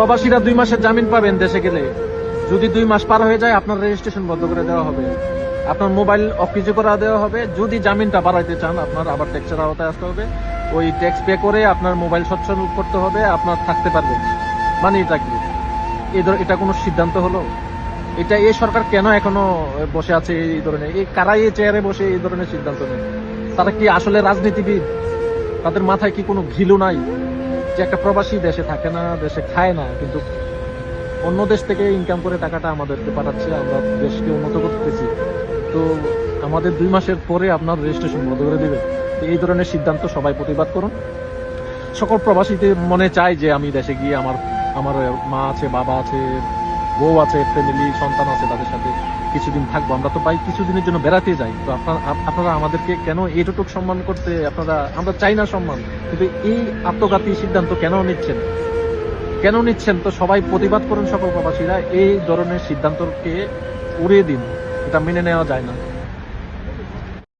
প্রবাসীরা দুই মাসের জামিন পাবেন দেশে গেলে। যদি দুই মাস পার হয়ে যায়, আপনার রেজিস্ট্রেশন বন্ধ করে দেওয়া হবে। আপনার মোবাইল অফিসে করা দেওয়া হবে। যদি জামিনটা বাড়াইতে চান, আপনার আবার ট্যাক্সের আওতায় আসতে হবে। ওই ট্যাক্স পে করে আপনার মোবাইল সচ্ছল করতে হবে, আপনার থাকতে পারবেন মানে এটা কি? এটা কোনো সিদ্ধান্ত হলো? এটা এই সরকার কেন এখনও বসে আছে এই ধরনের? এই কারাই এই চেয়ারে বসে এই ধরনের সিদ্ধান্ত নেয়? তারা কি আসলে রাজনীতিবিদ? তাদের মাথায় কি কোনো ঘিলু নাই? যে একটা প্রবাসী দেশে থাকে না, দেশে খায় না, কিন্তু অন্য দেশ থেকে ইনকাম করে টাকাটা আমাদেরকে পাঠাচ্ছে, আমরা দেশকে উন্নত করতেছি। তো আমাদের দুই মাসের পরে আপনার রেজিস্ট্রেশন বন্ধ করে দেবে এই ধরনের সিদ্ধান্ত সবাই প্রতিবাদ করুন। সকল প্রবাসীদের মনে চায় যে আমি দেশে গিয়ে আমার আমার মা আছে, বাবা আছে, বউ আছে ফ্যামিলি সন্তান আছে তাদের সাথে। কিছুদিন থাকব। আমরা তো পাই কিছুদিনের জন্য বেড়াতে যাই। তো আপনারা আপনারা আমাদেরকে কেন এটুক সম্মান করতে, আপনারা, আমরা চাই না সম্মান। কিন্তু এই আত্মঘাতী সিদ্ধান্ত কেন নিচ্ছেন? কেন নিচ্ছেন? তো সবাই প্রতিবাদ করুন সকল প্রবাসীরা, এই ধরনের সিদ্ধান্তকে উড়িয়ে দিন। এটা মেনে নেওয়া যায় না।